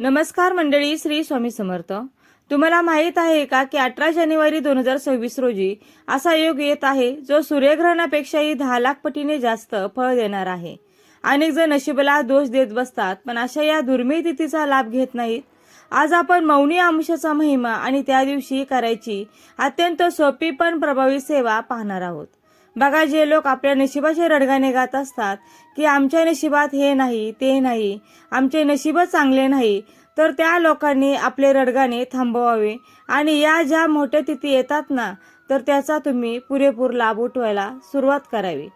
नमस्कार मंडळी श्री स्वामी समर्थ. तुम्हाला माहीत आहे का की अठरा जानेवारी दोन हजार सव्वीस रोजी असा योग येत आहे जो सूर्यग्रहणापेक्षाही दहा लाख पटीने जास्त फळ देणार आहे. अनेक जण नशिबाला दोष देत बसतात पण अशा या दुर्मिळ तिथीचा लाभ घेत नाहीत. आज आपण मौनी अंशाचा महिमा आणि त्या दिवशी करायची अत्यंत सोपी पण प्रभावी सेवा पाहणार आहोत. बघा जे लोक आपल्या नशिबाचे रडगाणे गात असतात की आमच्या नशिबात हे नाही ते नाही आमचे नशिबच चांगले नाही तर त्या लोकांनी आपले रडगाणे थांबवावे. आणि या ज्या मोठ्या तिथी येतात ना तर त्याचा तुम्ही पुरेपूर लाभ उठवायला सुरुवात करावी.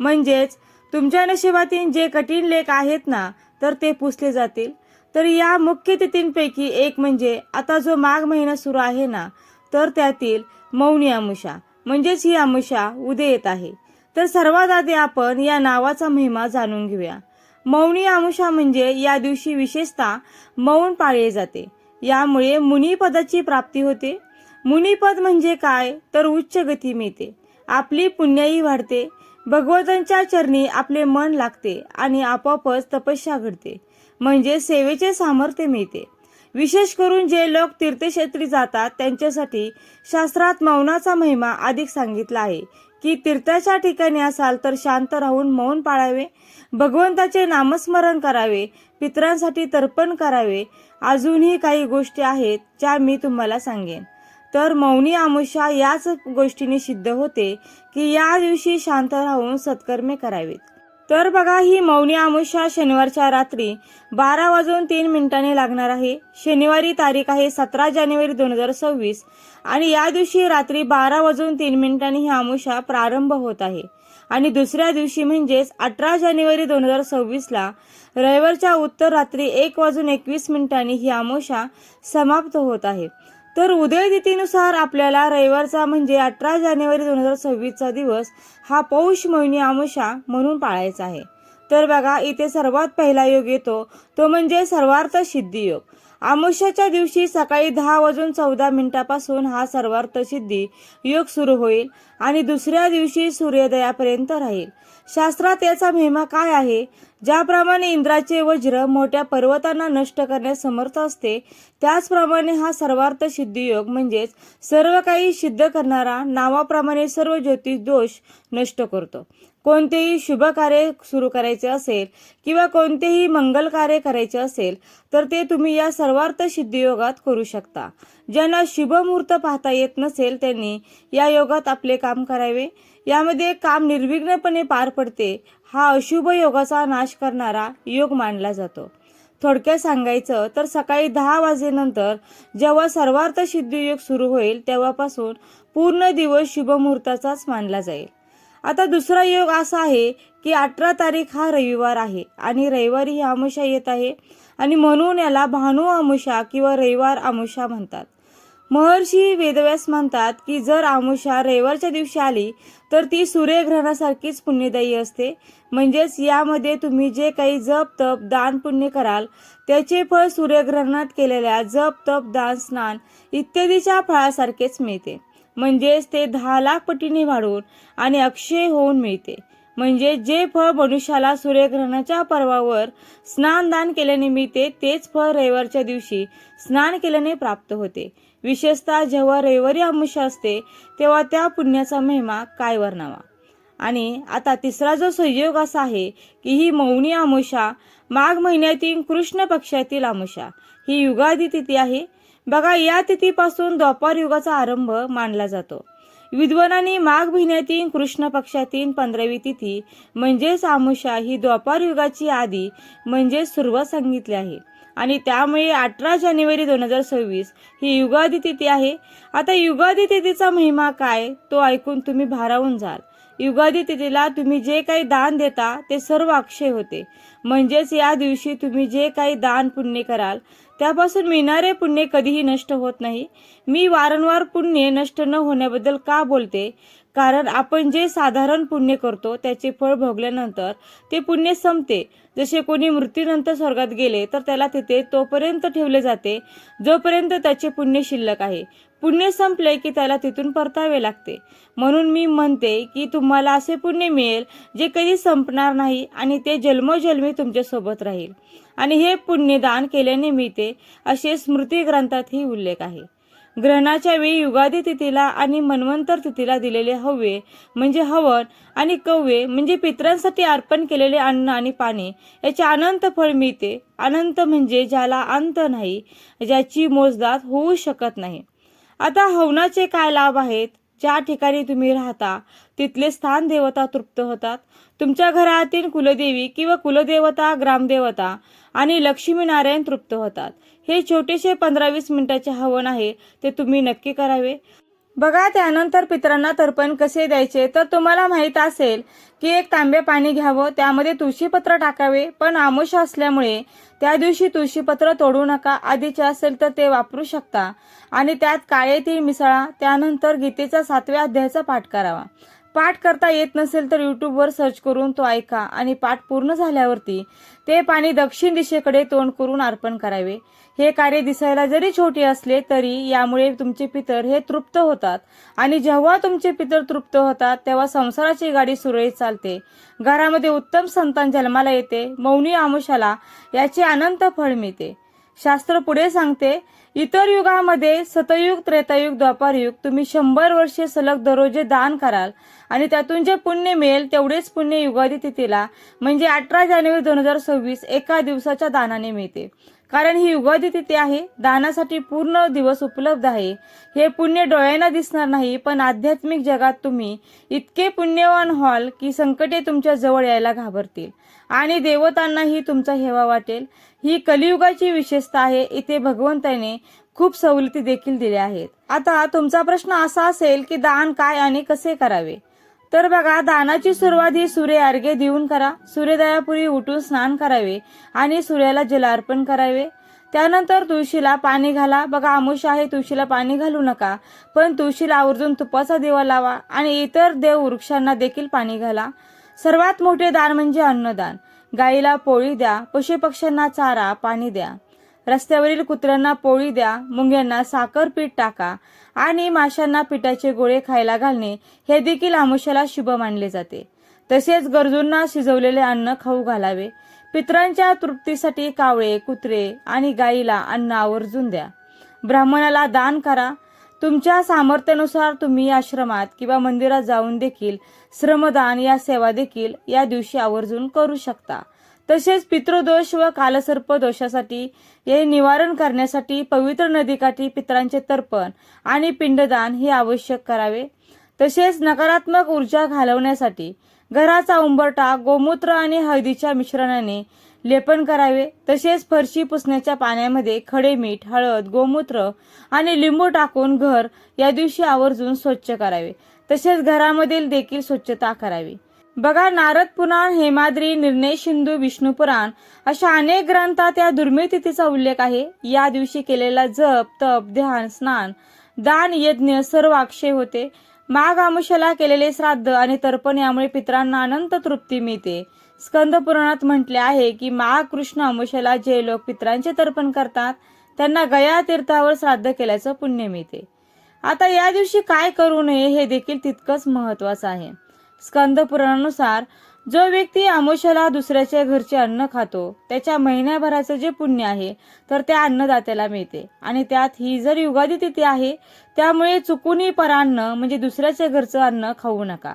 म्हणजेच तुमच्या नशिबातील जे कठीण लेख आहेत ना तर ते पुसले जातील. तर या मुख्य तिथींपैकी एक म्हणजे आता जो माघ महिना सुरू आहे ना तर त्यातील मौनी अमुषा म्हणजेच ही अमुषा उद्या येत आहे. तर सर्वात आधी आपण या नावाचा महिमा जाणून घेऊया. मौनी अमुषा म्हणजे या दिवशी विशेषतः मौन पाळले जाते. यामुळे मुनिपदाची प्राप्ती होते. मुनिपद म्हणजे काय? तर उच्च गती मिळते. आपली पुण्याई वाढते. भगवंतांच्या चरणी आपले मन लागते आणि आपोआपच तपस्या घडते. म्हणजे सेवेचे सामर्थ्य मिळते. विशेष करून जे लोक तीर्थक्षेत्री जातात त्यांच्यासाठी शास्त्रात मौनाचा महिमा अधिक सांगितला आहे. की तीर्थाच्या ठिकाणी असाल तर शांत राहून मौन पाळावे भगवंताचे नामस्मरण करावे पितरांसाठी तर्पण करावे अजूनही काही गोष्टी आहेत ज्या मी तुम्हाला सांगेन. तर मौनी आमुषा याच गोष्टीने सिद्ध होते की या दिवशी शांत राहून सत्कर्मे करावीत. तर बघा ही मौनी आमुषा शनिवारच्या रात्री बारा वाजून तीन मिनिटांनी लागणार आहे. शनिवारी तारीख आहे सतरा जानेवारी दोन हजार सव्वीस आणि या दिवशी रात्री बारा वाजून तीन मिनिटांनी ही अमुषा प्रारंभ होत आहे. आणि दुसऱ्या दिवशी म्हणजेच अठरा जानेवारी दोन हजार सव्वीसला रविवारच्या उत्तर रात्री एक वाजून एकवीस मिनिटांनी ही अमुषा समाप्त होत आहे. तर उदयतिथीनुसार आपल्याला रविवारचा म्हणजे अठरा जानेवारी दोन हजार सव्वीसचा दिवस हा पौष मोहिनी आमुषा म्हणून पाळायचा आहे. तर बघा इथे सर्वात पहिला योग येतो. तो म्हणजे सर्वार्थ सिद्धी योग. आमुष्याच्या दिवशी सकाळी दहा वाजून चौदा मिनिटापासून हा सर्वार्थ सिद्धी योग सुरू होईल आणि दुसऱ्या दिवशी सूर्योदयापर्यंत राहील. शास्त्रात याचा महिमा काय आहे? ज्याप्रमाणे इंद्राचे वज्र मोठ्या पर्वतांना नष्ट करण्यास समर्थ असते त्याचप्रमाणे हा सर्वार्थ सिद्धी योग म्हणजेच सर्व काही सिद्ध करणारा नावाप्रमाणे सर्व ज्योतिष दोष नष्ट करतो. कोणतेही शुभ कार्य सुरू करायचे असेल किंवा कोणतेही मंगल कार्य करायचे असेल तर ते तुम्ही या सर्वार्थ सिद्धियोगात करू शकता. ज्यांना शुभ मुहूर्त पाहता येत नसेल त्यांनी या योगात आपले काम करावे. यामध्ये काम निर्विघ्नपणे पार पडते हा अशुभ योगाचा नाश करणारा योग मानला जातो. थोडक्यात सांगायचं तर सकाळी दहा वाजेनंतर जेव्हा सर्वार्थ सिद्धियोग सुरू होईल तेव्हापासून पूर्ण दिवस शुभ मुहूर्ताचाच मानला जाईल. आता दुसरा योग असा आहे की अठरा तारीख हा रविवार आहे आणि रविवारी ही अमुषा येत आहे. आणि म्हणून याला भानू अमुषा किंवा रविवार अमुषा म्हणतात. महर्षी वेदव्यास म्हणतात की जर आमुषा रविवारच्या दिवशी आली तर ती सूर्यग्रहणासारखीच पुण्यदायी असते. म्हणजेच यामध्ये तुम्ही जे काही जप तप दान पुण्य कराल त्याचे फळ सूर्यग्रहणात केलेल्या जप तप दान स्नान इत्यादीच्या फळासारखेच मिळते. म्हणजेच ते दहा लाख पटीने वाढून आणि अक्षय होऊन मिळते. म्हणजे जे फळ मनुष्याला सूर्यग्रहणाच्या पर्वावर स्नानदान केल्याने मिळते तेच फळ रविवारच्या दिवशी स्नान केल्याने प्राप्त होते. विशेषतः जेव्हा रविवारी अमुष्य असते तेव्हा त्या पुण्याचा महिमा काय वर्णावा आणि आता तिसरा जो संयोग असा आहे की ही मौनी अमुषा माघ महिन्यातील कृष्ण पक्षातील अमुषा ही युगादी तिथी आहे. बघा या तिथीपासून द्वापार युगाचा आरंभ मानला जातो. विद्वानांनी माघ महिन्यातील कृष्ण पक्षातील पंधरावी तिथी म्हणजेच आमुषा ही द्वापार युगाची आधी म्हणजे सुरुवात सांगितली आहे. आणि त्यामुळे अठरा जानेवारी दोन हजार सव्वीस ही युगादी तिथी आहे. आता युगादी तिथीचा महिमा काय तो ऐकून तुम्ही भारावून जाल. युगादी तिथीला तुम्ही जे काही दान देता ते सर्व अक्षय होते. म्हणजेच या दिवशी तुम्ही जे काही दान पुण्य कराल त्यापासून मिळणारे पुण्य कधीही नष्ट होत नाही. मी वारंवार पुण्य नष्ट न होण्याबद्दल का बोलते? कारण आपण जे साधारण पुण्य करतो त्याचे फळ भोगल्यानंतर ते पुण्य संपते. जसे कोणी मृत्यूनंतर स्वर्गात गेले तर त्याला तिथे तोपर्यंत ठेवले जाते जोपर्यंत त्याचे पुण्य शिल्लक आहे. पुण्य संपले की त्याला तिथून परतावे लागते. म्हणून मी म्हणते की तुम्हाला असे पुण्य मिळेल जे कधी संपणार नाही आणि ते जन्मोजन्मी तुमच्यासोबत राहील. आणि हे पुण्यदान केल्याने मिळते असे स्मृती ग्रंथातही उल्लेख आहे. ग्रहणाच्या वेळी युगादी तिथीला आणि मन्वंतर तिथीला दिलेले हव्ये म्हणजे हवन आणि कव्ये म्हणजे पितरांसाठी अर्पण केलेले अन्न आणि पाणी. याचे अनंत फळ मिळते. अनंत म्हणजे ज्याला अंत नाही ज्याची मोजदात होऊ शकत नाही. आता हवनाचे काय लाभ आहेत? ज्या ठिकाणी तुम्ही राहता तिथले स्थान देवता तृप्त होतात. तुमच्या घरातील कुलदेवी किंवा कुलदेवता ग्रामदेवता आणि लक्ष्मीनारायण तृप्त होतात. हे छोटेसे पंधरा वीस मिनिटाचे हवन आहे ते तुम्ही नक्की करावे. बघा त्यानंतर पितरांना तर्पण कसे द्यायचे? तर तुम्हाला माहीत असेल की एक तांबे पाणी घ्यावं त्यामध्ये तुळशीपत्र टाकावे. पण आमुष असल्यामुळे त्या दिवशी तुळशीपत्र तोडू नका. आधीचे असेल तर ते वापरू शकता. आणि त्यात काळे तीळ मिसळा त्यानंतर गीतेचा सातव्या अध्यायाचा पाठ करावा. पाठ करता येत नसेल तर यूट्यूबवर सर्च करून तो ऐका. आणि पाठ पूर्ण झाल्यावरती ते पाणी दक्षिण दिशेकडे तोंड करून अर्पण करावे. हे कार्य दिसायला जरी छोटे असले तरी यामुळे तुमचे पितर हे तृप्त होतात. आणि जेव्हा तुमचे पितर तृप्त होतात तेव्हा संसाराची गाडी सुरळीत चालते. घरामध्ये उत्तम संतान जन्माला येते मौनी आमुषाला याचे अनंत फळ मिळते. शास्त्र पुढे सांगते इतर युगामध्ये सतयुग त्रेतायुग द्वापारयुग तुम्ही शंभर वर्षे सलग दररोज दान कराल. आणि त्यातून जे पुण्य मिळेल तेवढेच पुण्य युगादी तिथीला म्हणजे अठरा जानेवारी दोन हजार सव्वीस एका दिवसाच्या दानाने मिळते. कारण ही युगादी तिथी आहे. दानासाठी पूर्ण दिवस उपलब्ध आहे. हे पुण्य डोळ्यांना दिसणार नाही पण आध्यात्मिक जगात तुम्ही इतके पुण्यवान व्हाल की संकटे तुमच्या जवळ यायला घाबरतील. आणि देवतांनाही तुमचा हेवा वाटेल. ही कलियुगाची विशेषता आहे. इथे भगवंताने खूप सवलती देखील दिल्या आहेत. आता तुमचा प्रश्न असा असेल की दान काय आणि कसे करावे? तर बघा दानाची सुरुवात ही सूर्य अर्घ्य देऊन करा. सूर्योदयापूर्वी उठून स्नान करावे आणि सूर्याला जलार्पण करावे. त्यानंतर तुळशीला पाणी घाला. बघा आमुष आहे तुळशीला पाणी घालू नका. पण तुळशीला आवर्जून तुपाचा दिवा लावा आणि इतर देव वृक्षांना देखील पाणी घाला. सर्वात मोठे दान म्हणजे अन्नदान. गाईला पोळी द्या. पशुपक्ष्यांना चारा पाणी द्या. रस्त्यावरील कुत्र्यांना पोळी द्या मुंग्यांना साखर पीठ टाका आणि माशांना पिठाचे गोळे खायला घालणे हे देखील आमुष्याला शुभ मानले जाते. तसेच गरजूंना शिजवलेले अन्न खाऊ घालावे. पित्रांच्या तृप्तीसाठी कावळे कुत्रे आणि गाईला अन्न आवर्जून द्या. ब्राह्मणाला दान करा. तुमच्या सामर्थ्यानुसार तुम्ही आश्रमात किंवा मंदिरात जाऊन देखील श्रमदान या सेवा देखील या दिवशी आवर्जून करू शकता. तसेच पितृदोष व कालसर्प दोषासाठी हे निवारण करण्यासाठी पवित्र नदीकाठी पितरांचे तर्पण आणि पिंडदान हे आवश्यक करावे. तसेच नकारात्मक ऊर्जा घालवण्यासाठी घराचा उंबरटा गोमूत्र आणि हळदीच्या मिश्रणाने लेपन करावे. तसेच फरशी पुसण्याच्या पाण्यामध्ये खडे मीठ हळद गोमूत्र आणि लिंबू टाकून घर या दिवशी आवर्जून स्वच्छ करावे. तसेच घरामधील देखील स्वच्छता करावी. बघा नारद पुराण हेमाद्री निर्णय सिंधू विष्णू पुराण अशा अनेक ग्रंथात या दुर्मिळ तिथीचा उल्लेख आहे. या दिवशी केलेला जप तप ध्यान स्नान दान यज्ञ सर्व अक्षय होते. माघ आमुष्याला केलेले श्राद्ध आणि तर्पण यामुळे पितरांना अनंत तृप्ती मिळते. स्कंद पुराणात म्हटले आहे की माघ कृष्ण आमुष्याला जे लोक पितरांचे तर्पण करतात त्यांना गया तीर्थावर श्राद्ध केल्याचं पुण्य मिळते. आता या दिवशी काय करू नये हे देखील तितकंच महत्वाचं आहे. स्कंद पुराणानुसार जो व्यक्ती आमोशाला दुसऱ्याच्या घरचे अन्न खातो त्याच्या महिन्याभराचं जे पुण्य आहे तर त्या अन्नदात्याला मिळते. आणि त्यात ही जर युगादी तिथी आहे त्यामुळे चुकूनही परान्न म्हणजे दुसऱ्याच्या घरचं अन्न खाऊ नका.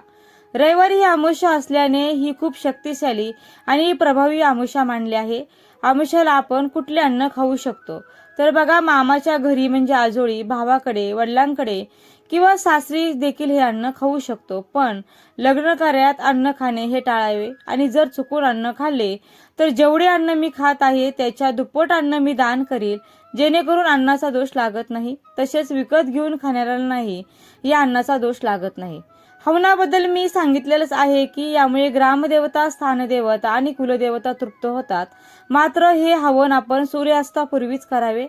रविवारी ही आमुषा असल्याने ही खूप शक्तिशाली आणि प्रभावी आमुषा मानली आहे. आमुषाला आपण कुठले अन्न खाऊ शकतो? तर बघा मामाच्या घरी म्हणजे आजोळी भावाकडे वडिलांकडे किंवा सासरी देखील हे अन्न खाऊ शकतो पण लग्न कार्यात अन्न खाणे हे टाळावे. आणि जर चुकून अन्न खाल्ले तर जेवढे अन्न मी खात आहे त्याच्या दुप्पट अन्न मी दान करील जेणेकरून अन्नाचा दोष लागत नाही. तसेच विकत घेऊन खाणाऱ्याला नाही या अन्नाचा दोष लागत नाही. हवनाबद्दल मी सांगितलेलंच आहे की यामुळे ग्रामदेवता स्थानदेवता आणि कुलदेवता तृप्त होतात. मात्र हे हवन आपण सूर्यास्तापूर्वीच करावे.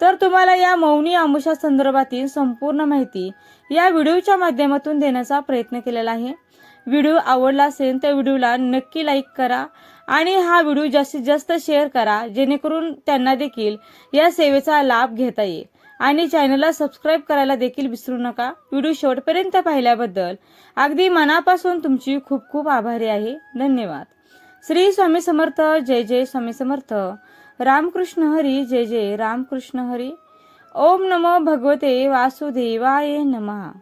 तर तुम्हाला या मौनी अमुषा संदर्भातील संपूर्ण माहिती या व्हिडिओच्या माध्यमातून देण्याचा प्रयत्न केलेला आहे. व्हिडिओ आवडला असेल तर व्हिडिओला नक्की लाईक करा आणि हा व्हिडिओ जास्तीत जास्त शेअर करा जेणेकरून त्यांना देखील या सेवेचा लाभ घेता येईल. आणि चॅनलला सबस्क्राईब करायला देखील विसरू नका. व्हिडिओ शेवटपर्यंत पाहिल्याबद्दल अगदी मनापासून तुमची खूप खूप आभारी आहे. धन्यवाद. श्री स्वामी समर्थ. जय जय स्वामी समर्थ. रामकृष्ण हरी जय जय रामकृष्ण हरी. ओम नमो भगवते वासुदेवाय नमः.